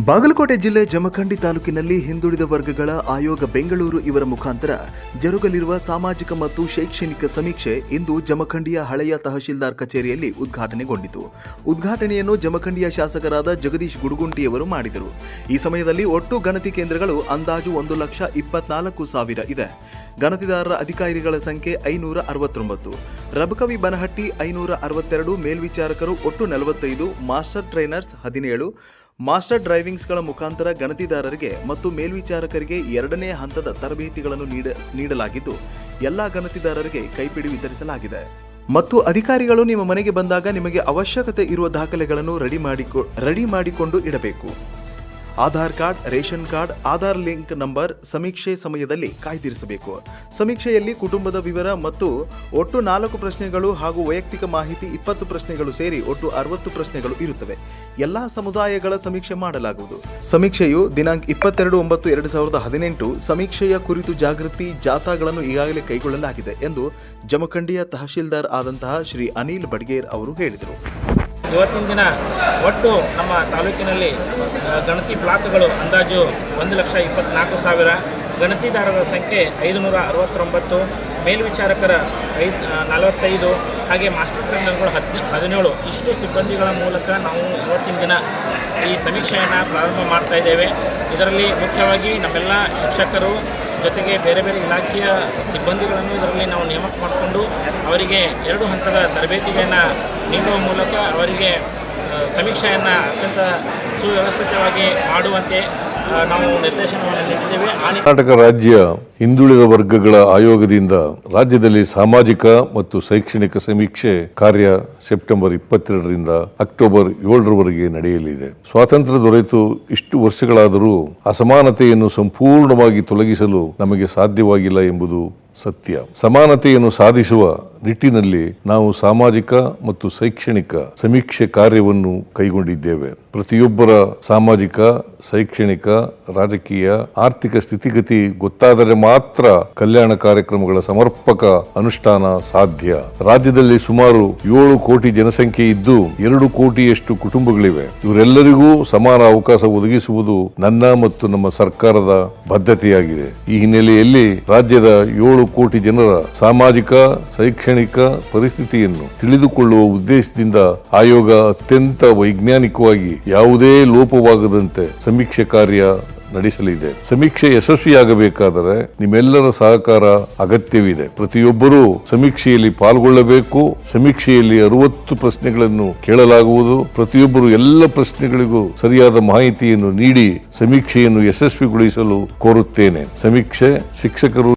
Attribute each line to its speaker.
Speaker 1: ಬಾಗಲಕೋಟೆ ಜಿಲ್ಲೆ ಜಮಖಂಡಿ ತಾಲೂಕಿನಲ್ಲಿ ಹಿಂದುಳಿದ ವರ್ಗಗಳ ಆಯೋಗ ಬೆಂಗಳೂರು ಇವರ ಮುಖಾಂತರ ಜರುಗಲಿರುವ ಸಾಮಾಜಿಕ ಮತ್ತು ಶೈಕ್ಷಣಿಕ ಸಮೀಕ್ಷೆ ಇಂದು ಜಮಖಂಡಿಯ ಹಳೆಯ ತಹಶೀಲ್ದಾರ್ ಕಚೇರಿಯಲ್ಲಿ ಉದ್ಘಾಟನೆಗೊಂಡಿತು. ಉದ್ಘಾಟನೆಯನ್ನು ಜಮಖಂಡಿಯ ಶಾಸಕರಾದ ಜಗದೀಶ್ ಗುಡುಗುಂಟಿಯವರು ಮಾಡಿದರು. ಈ ಸಮಯದಲ್ಲಿ ಒಟ್ಟು ಗಣತಿ ಕೇಂದ್ರಗಳು ಅಂದಾಜು ಒಂದು ಲಕ್ಷ ಇಪ್ಪತ್ನಾಲ್ಕು ಸಾವಿರ ಇದೆ. ಗಣತಿದಾರರ ಅಧಿಕಾರಿಗಳ ಸಂಖ್ಯೆ ಐನೂರ ಅರವತ್ತೊಂಬತ್ತು. ರಬಕವಿ ಬನಹಟ್ಟಿ ಐನೂರ ಅರವತ್ತೆರಡು ಮೇಲ್ವಿಚಾರಕರು ಒಟ್ಟು ನಲವತ್ತೈದು, ಮಾಸ್ಟರ್ ಟ್ರೈನರ್ಸ್ ಹದಿನೇಳು ಮಾಸ್ಟರ್ ಡ್ರೈವಿಂಗ್ಸ್ಗಳ ಮುಖಾಂತರ ಗಣತಿದಾರರಿಗೆ ಮತ್ತು ಮೇಲ್ವಿಚಾರಕರಿಗೆ ಎರಡನೇ ಹಂತದ ತರಬೇತಿಗಳನ್ನು ನೀಡ, ನೀಡಲಾಗಿದ್ದು, ಎಲ್ಲ ಗಣತಿದಾರರಿಗೆ ಕೈಪಿಡಿ ವಿತರಿಸಲಾಗಿದೆ. ಮತ್ತು ಅಧಿಕಾರಿಗಳು ನಿಮ್ಮ ಮನೆಗೆ ಬಂದಾಗ ನಿಮಗೆ ಅವಶ್ಯಕತೆ ಇರುವ ದಾಖಲೆಗಳನ್ನು ರೆಡಿ ಮಾಡಿಕೊ, ರೆಡಿ ಮಾಡಿಕೊಂಡು ಇಡಬೇಕು. Aadhaar card, ration card, Aadhaar link number ಸಮೀಕ್ಷೆ ಸಮಯದಲ್ಲಿ ಕಾಯ್ದಿರಿಸಬೇಕು. ಸಮೀಕ್ಷೆಯಲ್ಲಿ ಕುಟುಂಬದ ವಿವರ ಮತ್ತು ಒಟ್ಟು ನಾಲ್ಕು ಪ್ರಶ್ನೆಗಳು ಹಾಗೂ ವೈಯಕ್ತಿಕ ಮಾಹಿತಿ ಇಪ್ಪತ್ತು ಪ್ರಶ್ನೆಗಳು ಸೇರಿ ಒಟ್ಟು ಅರವತ್ತು ಪ್ರಶ್ನೆಗಳು ಇರುತ್ತವೆ. ಎಲ್ಲಾ ಸಮುದಾಯಗಳ ಸಮೀಕ್ಷೆ ಮಾಡಲಾಗುವುದು. ಸಮೀಕ್ಷೆಯು ದಿನಾಂಕ ಇಪ್ಪತ್ತೆರಡು ಒಂಬತ್ತು ಎರಡು ಸಾವಿರದ ಹದಿನೆಂಟು ಸಮೀಕ್ಷೆಯ ಕುರಿತು ಜಾಗೃತಿ, ಜಾಥಾಗಳನ್ನು ಈಗಾಗಲೇ ಕೈಗೊಳ್ಳಲಾಗಿದೆ ಎಂದು ಜಮಖಂಡಿಯ ತಹಶೀಲ್ದಾರ್ ಆದಂತಹ ಶ್ರೀ ಅನಿಲ್ ಬಡ್ಗೇರ್ ಅವರು ಹೇಳಿದರು.
Speaker 2: ಇವತ್ತಿನ ದಿನ ಒಟ್ಟು ನಮ್ಮ ತಾಲೂಕಿನಲ್ಲಿ ಗಣತಿ ಬ್ಲಾಕ್ಗಳು ಅಂದಾಜು ಒಂದು ಲಕ್ಷ ಇಪ್ಪತ್ನಾಲ್ಕು ಸಾವಿರ. ಗಣತಿದಾರರ ಸಂಖ್ಯೆ ಐದುನೂರ ಅರವತ್ತೊಂಬತ್ತು. ಮೇಲ್ವಿಚಾರಕರ ಐದು ನಲವತ್ತೈದು. ಹಾಗೆ ಮಾಸ್ಟರ್ ಟ್ರೈನರ್ಗಳು ಹದ್ ಹದಿನೇಳು. ಇಷ್ಟು ಸಿಬ್ಬಂದಿಗಳ ಮೂಲಕ ನಾವು ಇವತ್ತಿನ ದಿನ ಈ ಸಮೀಕ್ಷೆಯನ್ನು ಪ್ರಾರಂಭ ಮಾಡ್ತಾ ಇದ್ದೇವೆ. ಇದರಲ್ಲಿ ಮುಖ್ಯವಾಗಿ ನಮ್ಮೆಲ್ಲ ಶಿಕ್ಷಕರು ಜೊತೆಗೆ ಬೇರೆ ಬೇರೆ ಇಲಾಖೆಯ ಸಿಬ್ಬಂದಿಗಳನ್ನು ಇದರಲ್ಲಿ ನಾವು ನೇಮಕ ಮಾಡಿಕೊಂಡು ಅವರಿಗೆ ಎರಡು ಹಂತದ ತರಬೇತಿಗಳನ್ನು ನೀಡುವ ಮೂಲಕ ಅವರಿಗೆ ಸಮೀಕ್ಷೆಯನ್ನು ಅತ್ಯಂತ ಸುವ್ಯವಸ್ಥಿತವಾಗಿ ಮಾಡುವಂತೆ
Speaker 3: ಕರ್ನಾಟಕ ರಾಜ್ಯ ಹಿಂದುಳಿದ ವರ್ಗಗಳ ಆಯೋಗದಿಂದ ರಾಜ್ಯದಲ್ಲಿ ಸಾಮಾಜಿಕ ಮತ್ತು ಶೈಕ್ಷಣಿಕ ಸಮೀಕ್ಷೆ ಕಾರ್ಯ ಸೆಪ್ಟೆಂಬರ್ ಇಪ್ಪತ್ತೆರಡರಿಂದ ಅಕ್ಟೋಬರ್ ಏಳರವರೆಗೆ ನಡೆಯಲಿದೆ. ಸ್ವಾತಂತ್ರ್ಯ ದೊರೆತು ಇಷ್ಟು ವರ್ಷಗಳಾದರೂ ಅಸಮಾನತೆಯನ್ನು ಸಂಪೂರ್ಣವಾಗಿ ತೊಲಗಿಸಲು ನಮಗೆ ಸಾಧ್ಯವಾಗಿಲ್ಲ ಎಂಬುದು ಸತ್ಯ. ಸಮಾನತೆಯನ್ನು ಸಾಧಿಸುವ ನಿಟ್ಟಿನಲ್ಲಿ ನಾವು ಸಾಮಾಜಿಕ ಮತ್ತು ಶೈಕ್ಷಣಿಕ ಸಮೀಕ್ಷೆ ಕಾರ್ಯವನ್ನು ಕೈಗೊಂಡಿದ್ದೇವೆ. ಪ್ರತಿಯೊಬ್ಬರ ಸಾಮಾಜಿಕ, ಶೈಕ್ಷಣಿಕ, ರಾಜಕೀಯ, ಆರ್ಥಿಕ ಸ್ಥಿತಿಗತಿ ಗೊತ್ತಾದರೆ ಮಾತ್ರ ಕಲ್ಯಾಣ ಕಾರ್ಯಕ್ರಮಗಳ ಸಮರ್ಪಕ ಅನುಷ್ಠಾನ ಸಾಧ್ಯ. ರಾಜ್ಯದಲ್ಲಿ ಸುಮಾರು ಏಳು ಕೋಟಿ ಜನಸಂಖ್ಯೆ ಇದ್ದು ಎರಡು ಕೋಟಿಯಷ್ಟು ಕುಟುಂಬಗಳಿವೆ. ಇವರೆಲ್ಲರಿಗೂ ಸಮಾನ ಅವಕಾಶ ಒದಗಿಸುವುದು ನನ್ನ ಮತ್ತು ನಮ್ಮ ಸರ್ಕಾರದ ಬದ್ಧತೆಯಾಗಿದೆ. ಈ ಹಿನ್ನೆಲೆಯಲ್ಲಿ ರಾಜ್ಯದ ಏಳು ಕೋಟಿ ಜನರ ಸಾಮಾಜಿಕ ಶೈಕ್ಷಣಿಕ ಪರಿಸ್ಥಿತಿಯನ್ನು ತಿಳಿದುಕೊಳ್ಳುವ ಉದ್ದೇಶದಿಂದ ಆಯೋಗ ಅತ್ಯಂತ ವೈಜ್ಞಾನಿಕವಾಗಿ ಯಾವುದೇ ಲೋಪವಾಗದಂತೆ ಸಮೀಕ್ಷೆ ಕಾರ್ಯ ನಡೆಸಲಿದೆ. ಸಮೀಕ್ಷೆ ಯಶಸ್ವಿಯಾಗಬೇಕಾದರೆ ನಿಮ್ಮೆಲ್ಲರ ಸಹಕಾರ ಅಗತ್ಯವಿದೆ. ಪ್ರತಿಯೊಬ್ಬರೂ ಸಮೀಕ್ಷೆಯಲ್ಲಿ ಪಾಲ್ಗೊಳ್ಳಬೇಕು. ಸಮೀಕ್ಷೆಯಲ್ಲಿ ಅರವತ್ತು ಪ್ರಶ್ನೆಗಳನ್ನು ಕೇಳಲಾಗುವುದು. ಪ್ರತಿಯೊಬ್ಬರು ಎಲ್ಲ ಪ್ರಶ್ನೆಗಳಿಗೂ ಸರಿಯಾದ ಮಾಹಿತಿಯನ್ನು ನೀಡಿ ಸಮೀಕ್ಷೆಯನ್ನು ಯಶಸ್ವಿಗೊಳಿಸಲು ಕೋರುತ್ತೇನೆ. ಸಮೀಕ್ಷೆ ಶಿಕ್ಷಕರು